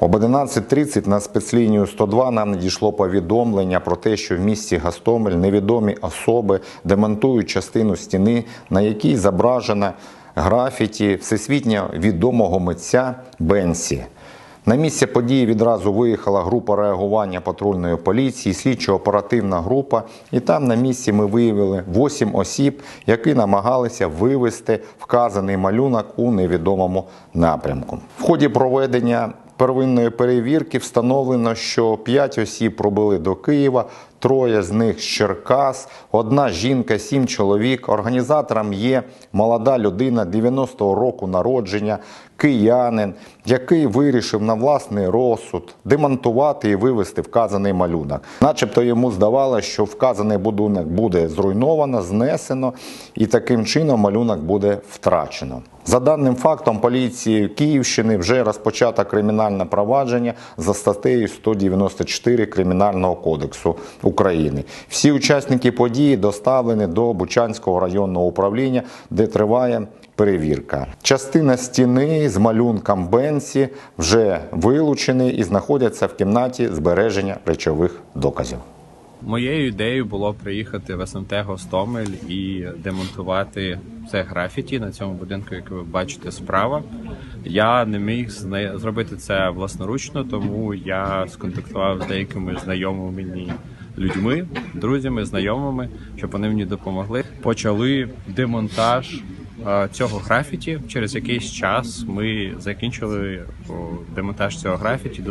Об 11.30 на спецлінію 102 нам надійшло повідомлення про те, що в місті Гастомель невідомі особи демонтують частину стіни, на якій зображено графіті всесвітньо відомого митця Бенсі. На місце події відразу виїхала група реагування патрульної поліції, слідчо-оперативна група, і там на місці ми виявили 8 осіб, які намагалися вивести вказаний малюнок у невідомому напрямку. В ході проведення первинної перевірки встановлено, що 5 осіб пробили до Києва, троє з них з Черкас, одна жінка, сім чоловік. Організатором є молода людина 90-го року народження, киянин, який вирішив на власний розсуд демонтувати і вивести вказаний малюнок. Начебто йому здавалося, що вказаний будинок буде зруйновано, знесено, і таким чином малюнок буде втрачено. За даним фактом поліції Київщини вже розпочато кримінальне провадження за статтею 194 Кримінального кодексу України. Всі учасники події доставлені до Бучанського районного управління, де триває перевірка. Частина стіни з малюнком Бенсі вже вилучені і знаходяться в кімнаті збереження речових доказів. Моєю ідеєю було приїхати в СМТ Гостомель і демонтувати це графіті на цьому будинку, як ви бачите справа. Я не міг зробити це власноручно, тому я сконтактував з деякими знайомими мені людьми, друзями, знайомими, щоб вони мені допомогли. Почали демонтаж цього графіті. Через якийсь час ми закінчили демонтаж цього графіті.